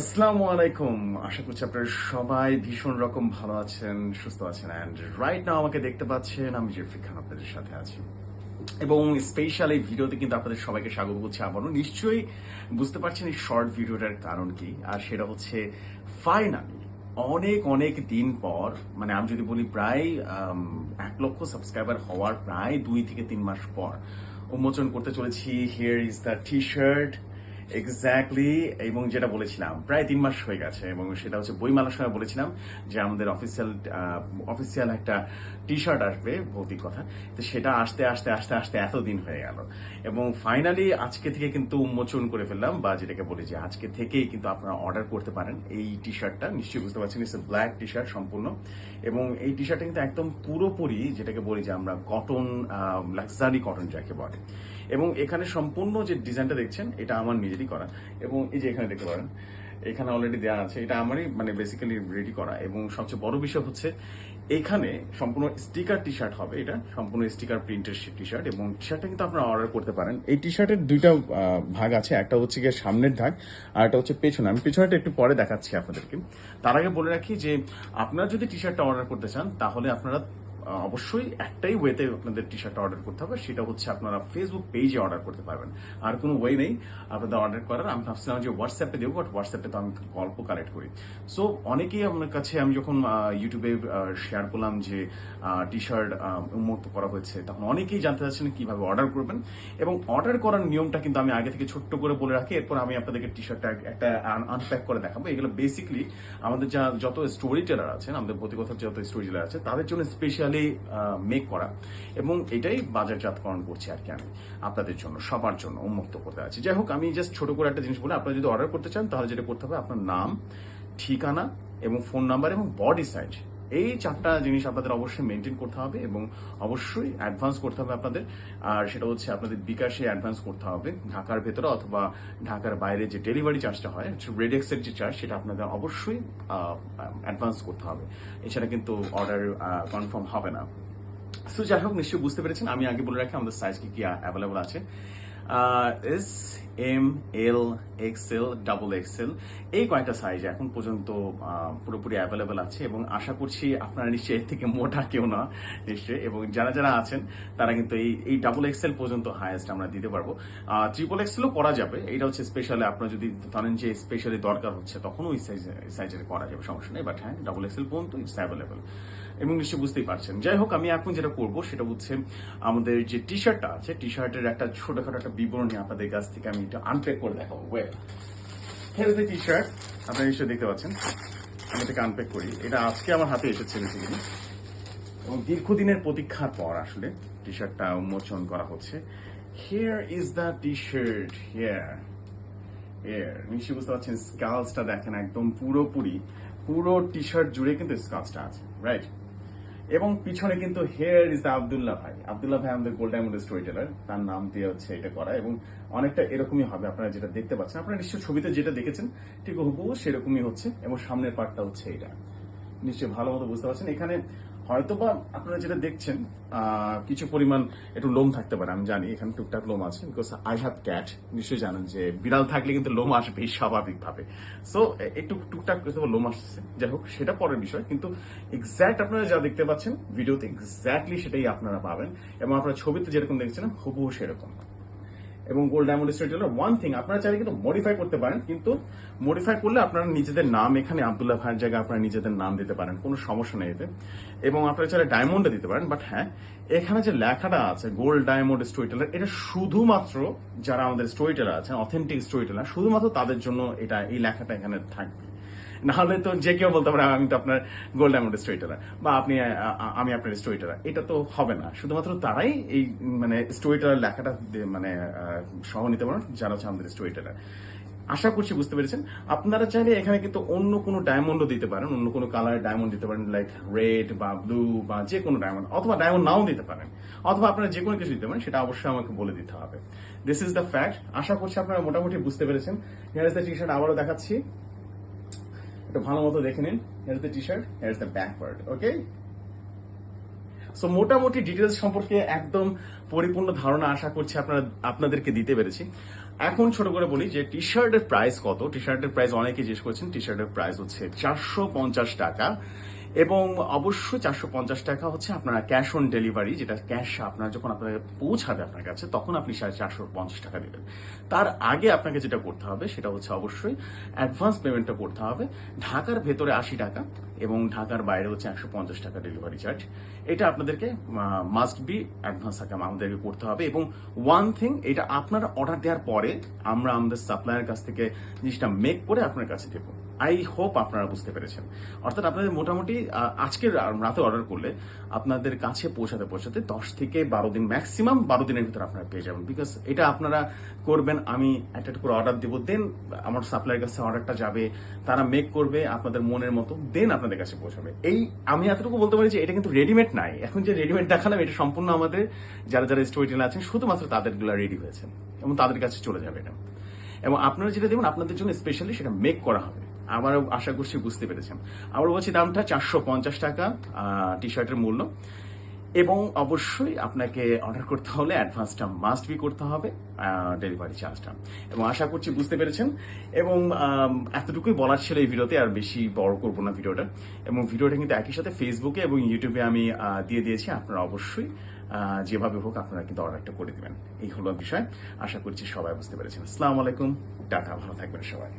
আসসালামু আলাইকুম। আশা করছি আপনারা সবাই ভীষণ রকম ভালো আছেন, সুস্থ আছেন অ্যান্ড রাইট নাও আমাকে দেখতে পাচ্ছেন, আমি জেফরি খান আপনাদের সাথে আছি। এবং স্পেশাল এই ভিডিওতে কিন্তু আপনাদের সবাইকে স্বাগত করছি আবারও। নিশ্চয়ই বুঝতে পারছেন এই শর্ট ভিডিওটার কারণ কি, আর সেটা হচ্ছে ফাইনালি অনেক অনেক দিন পর মানে আমি যদি বলি প্রায় এক লক্ষ সাবস্ক্রাইবার হওয়ার প্রায় দুই থেকে তিন মাস পর উন্মোচন করতে চলেছি। Here is the T shirt exactly এবং যেটা বলেছিলাম, প্রায় তিন মাস হয়ে গেছে, এবং সেটা হচ্ছে বইমেলার সময় বলেছিলাম যে আমাদের অফিসিয়াল অফিসিয়াল একটা টি শার্ট আসবে, ভৌতিক কথা। তো সেটা আসতে আসতে আসতে আসতে এতদিন হয়ে গেল। এবং ফাইনালি আজকে থেকে কিন্তু উন্মোচন করে ফেললাম, বা যেটাকে বলি যে আজকে থেকেই কিন্তু আপনারা অর্ডার করতে পারেন এই টি শার্টটা নিশ্চয়ই বুঝতে পারছেন ইটস ব্ল্যাক টি শার্ট সম্পূর্ণ। এবং এই টি শার্টটা কিন্তু একদম পুরোপুরি, যেটাকে বলি যে আমরা কটন লাক্সারি কটন যাকে বলে। এবং এখানে সম্পূর্ণ যে ডিজাইনটা দেখছেন, এটা আমার নিজেরই করা। এবং এই যে এখানে দেখতে পারেন, এখানে অলরেডি দেওয়া আছে, এটা আমারই মানে বেসিক্যালি রেডি করা। এবং সবচেয়ে বড় বিষয় হচ্ছে, এখানে সম্পূর্ণ স্টিকার টি শার্ট হবে এটা, সম্পূর্ণ স্টিকার প্রিন্টের টি শার্ট এবং টি শার্টটা কিন্তু আপনারা অর্ডার করতে পারেন। এই টি শার্টের দুইটা ভাগ আছে, একটা হচ্ছে গিয়ে সামনের ভাগ আর একটা হচ্ছে পেছনে। আমি পেছনেটা একটু পরে দেখাচ্ছি আপনাদেরকে। তার আগে বলে রাখি যে, আপনারা যদি টি শার্টটা অর্ডার করতে চান, তাহলে আপনারা অবশ্যই একটাই ওয়েতে আপনাদের টি শার্টটা অর্ডার করতে হবে, সেটা হচ্ছে আপনারা ফেসবুক পেজে অর্ডার করতে পারবেন। আর কোনো ওয়ে নেই আপনাদের অর্ডার করার। আমি ভাবছিলাম যে হোয়াটসঅ্যাপে দেবো বাট হোয়াটসঅ্যাপে তো আমি গল্প কালেক্ট করি। সো অনেকেই আপনার কাছে আমি যখন ইউটিউবে শেয়ার করলাম যে টি শার্ট উন্মুক্ত করা হয়েছে, তখন অনেকেই জানতে চাচ্ছেন কীভাবে অর্ডার করবেন। এবং অর্ডার করার নিয়মটা কিন্তু আমি আগে থেকে ছোট্ট করে বলে রাখি, এরপর আমি আপনাদেরকে টি শার্টটা একটা আনপ্যাক করে দেখাবো। এগুলো বেসিকলি আমাদের যা, যত স্টোরি টেলার আছেন, আমাদের প্রতিকথার যত স্টোরি টেলার আছে, তাদের জন্য স্পেশালি মেক করা। এবং এটাই বাজারজাতকরণ করছি আর কি আমি আপনাদের জন্য, সবার জন্য উন্মুক্ত করতে আছি। যাই হোক, আমি জাস্ট ছোট করে একটা জিনিস বলি, আপনারা যদি অর্ডার করতে চান, তাহলে যেটা করতে হবে, আপনার নাম, ঠিকানা, এবং ফোন নাম্বার এবং বডি সাইজ এই চারটা জিনিস আপনাদের অবশ্যই মেনটেন করতে হবে এবং অবশ্যই অ্যাডভান্স করতে হবে আপনাদের। আর সেটা হচ্ছে আপনাদের বিকাশে অ্যাডভান্স করতে হবে। ঢাকার ভেতরে অথবা ঢাকার বাইরে যে ডেলিভারি চার্জটা হয় রেডেক্সের যে চার্জ সেটা আপনাদের অবশ্যই অ্যাডভান্স করতে হবে। এছাড়া কিন্তু অর্ডার কনফার্ম হবে না। সো যাই হোক, নিশ্চয়ই বুঝতে পেরেছেন। আমি আগে বলে রাখি, আমাদের সাইজ কি কি অ্যাভেলেবল আছে। S M L XL double XL এই কয়েকটা সাইজ এখন পর্যন্ত পুরোপুরি অ্যাভেলেবল আছে এবং আশা করছি আপনারা নিশ্চয়ই এর থেকে মোটা কেউ না, নিশ্চয়ই। এবং যারা যারা আছেন, তারা কিন্তু এই এই ডাবল এক্সেল পর্যন্ত হাইয়েস্ট আমরা দিতে পারব। ট্রিপল এক্সেলও করা যাবে। এটা হচ্ছে স্পেশালি আপনার যদি ধরেন যে স্পেশালি দরকার হচ্ছে তখন ওই সাইজ সাইজের করা যাবে, সমস্যা নেই। বাট হ্যাঁ ডাবল এক্সেল পর্যন্ত ইটস অ্যাভেলেবল এবং নিশ্চয়ই বুঝতেই পারছেন। যাই হোক, আমি এখন যেটা করব সেটা হচ্ছে আমাদের যে টি শার্টটা আছে টি শার্টের একটা ছোটখাটো একটা বিবরণী আপনাদের কাছ থেকে আমি একটু আনপ্যাক করে দেখাবো। Well here the T shirt আপনারা নিশ্চয়ই দেখতে পাচ্ছেন। আমি এটাকে আনপ্যাক করি। এটা আজকে আমার হাতে এসেছে বেসিক্যালি এবং দীর্ঘদিনের প্রতীক্ষার পর আসলে টি শার্টটা উন্মোচন করা হচ্ছে। Here is the T shirt here এর নিশ্চয়ই বুঝতে পারছেন স্কালসটা দেখেন একদম পুরোপুরি। পুরো টি শার্ট জুড়ে কিন্তু স্কালসটা আছে রাইট এবং পিছনে কিন্তু হেয়ার ইজ দ্য আবদুল্লাহ ভাই। আবদুল্লাহ ভাই আমাদের গোল্ড ডায়মন্ড স্টোরি টেলার তার নাম দিয়ে হচ্ছে এটা করা এবং অনেকটা এরকমই হবে। আপনারা যেটা দেখতে পাচ্ছেন, আপনারা নিশ্চয় ছবিতে যেটা দেখেছেন, ঠিক হুবহু সেরকমই হচ্ছে এবং সামনের পার্টটা হচ্ছে এটা নিশ্চয়ই ভালো মতো বুঝতে পারছেন। এখানে হয়তোবা আপনারা যেটা দেখছেন কিছু পরিমাণ একটু লোম থাকতে পারে, আমি জানি এখানে টুকটাক লোম আছে বিকজ আই হ্যাভ ক্যাট নিশ্চয়ই জানেন যে বিড়াল থাকলে কিন্তু লোম আসবেই স্বাভাবিকভাবে। সো একটু টুকটাক লোম আসছে, যাই হোক, সেটা পরের বিষয়, কিন্তু এক্স্যাক্ট আপনারা যা দেখতে পাচ্ছেন ভিডিওতে এক্স্যাক্টলি সেটাই আপনারা পাবেন, এবং আপনারা ছবিতে যেরকম দেখছেন হুবহু সেরকম। এবং গোল্ড ডায়মন্ড স্টেট হলো ওয়ান থিং আপনারা চাইলে কিন্তু মডিফাই করতে পারেন, কিন্তু মডিফাই করলে আপনারা নিজেদের নাম এখানে আবদুল্লাহ ভাইয়ের জায়গায় আপনারা নিজেদের নাম দিতে পারেন, কোনো সমস্যা নেই এতে। এবং আপনারা চাইলে ডায়মন্ডে দিতে পারেন বাট হ্যাঁ এখানে যে লেখাটা আছে গোল্ড ডায়মন্ড স্টোরি টেলার এটা শুধুমাত্র যারা আমাদের স্টোরি টেলার আছেন অথেন্টিক স্টোরি টেলার শুধুমাত্র তাদের জন্য এটা, এই লেখাটা এখানে থাকবে। নাহলে তো যে কেউ বলতে পারে, আমি তো আপনার গোল্ড ডায়মন্ড স্টোরি টেলার বা আপনি আমি আপনার স্টোরি টেলার এটা তো হবে না। শুধুমাত্র তারাই এই মানে স্টোরি টেলার লেখাটা মানে সহ নিতে পারেন যারা হচ্ছে আমাদের স্টোরি টেলার আশা করছি বুঝতে পেরেছেন। আপনারা চাইলে এখানে কিন্তু অন্য কোনো ডায়মন্ডও দিতে পারেন, অন্য কোনো কালারের ডায়মন্ড দিতে পারেন, লাইক রেড বা ব্লু বা যে কোনো ডায়মন্ড, অথবা ডায়মন্ড নাও দিতে পারেন। অথবা আপনারা যে কোনো কিছু দিতে পারেন, সেটা অবশ্যই আমাকে বলে দিতে হবে। দিস ইজ দ্য ফ্যাক্ট আশা করছি আপনারা মোটামুটি বুঝতে পেরেছেন। দ্য আবারও দেখাচ্ছি। একটু ভালো মতো দেখে নিন। Here the T shirt here the back part okay so মোটামুটি ডিটেলস সম্পর্কে একদম পরিপূর্ণ ধারণা আশা করছি আপনারা, আপনাদেরকে দিতে পেরেছি। এখন ছোট করে বলি যে টি শার্টের প্রাইস কত? টি শার্টের প্রাইস অনেকে জিজ্ঞেস করছেন টি শার্টের প্রাইস হচ্ছে চারশো পঞ্চাশ টাকা। এবং অবশ্যই চারশো পঞ্চাশ টাকা হচ্ছে আপনারা ক্যাশ অন ডেলিভারি যেটা ক্যাশ আপনার যখন আপনার পৌঁছাবে আপনার কাছে, তখন আপনি সাড়ে চারশো পঞ্চাশ টাকা দেবেন। তার আগে আপনাকে যেটা করতে হবে, সেটা হচ্ছে অবশ্যই অ্যাডভান্স পেমেন্টটা করতে হবে। ঢাকার ভেতরে আশি টাকা এবং ঢাকার বাইরে হচ্ছে একশো পঞ্চাশ টাকা ডেলিভারি চার্জ এটা আপনাদেরকে মাস্ট বি অ্যাডভান্স টাকা আমাদেরকে করতে হবে এবং ওয়ান থিং এটা আপনারা অর্ডার দেওয়ার পরে আমরা আমাদের সাপ্লায়ার কাছ থেকে জিনিসটা মেক করে আপনার কাছে দেবো। আই হোপ আপনারা বুঝতে পেরেছেন। অর্থাৎ আপনাদের মোটামুটি আজকের রাতে অর্ডার করলে আপনাদের কাছে পৌঁছাতে পৌঁছাতে দশ থেকে বারো দিন ম্যাক্সিমাম বারো দিনের ভিতরে আপনারা পেয়ে যাবেন। বিকজ এটা আপনারা করবেন, আমি একটা করে অর্ডার দেবো দেন আমার সাপ্লাইয়ের কাছে অর্ডারটা যাবে, তারা মেক করবে আপনাদের মনের মতো দেন আপনাদের কাছে পৌঁছাবে। এই আমি এতটুকু বলতে পারি যে এটা কিন্তু রেডিমেড নাই। এখন যে রেডিমেড দেখালাম, এটা সম্পূর্ণ আমাদের যারা যারা স্টোরি টেলার আছেন, শুধুমাত্র তাদেরগুলো রেডি হয়েছে এবং তাদের কাছে চলে যাবে এটা। এবং আপনারা যেটা দেবেন, আপনাদের জন্য স্পেশালি সেটা মেক করা হবে। আমারও আশা করছি বুঝতে পেরেছেন। আবার বলছি, দামটা চারশো পঞ্চাশ টাকা টি শার্টের মূল্য। এবং অবশ্যই আপনাকে অর্ডার করতে হলে অ্যাডভান্সটা মাস্ট বি করতে হবে ডেলিভারি চার্জটা এবং আশা করছি বুঝতে পেরেছেন। এবং এতটুকুই বলার ছিল এই ভিডিওতে, আর বেশি বড় করব না ভিডিওটা। এবং ভিডিওটা কিন্তু একই সাথে ফেসবুকে এবং ইউটিউবে আমি দিয়ে দিয়েছি। আপনারা অবশ্যই যেভাবে হোক আপনারা কিন্তু অর্ডারটা করে দেবেন। এই হলো বিষয়। আশা করছি সবাই বুঝতে পেরেছেন। আসসালামু আলাইকুম। টাটা। ভালো থাকবেন সবাই।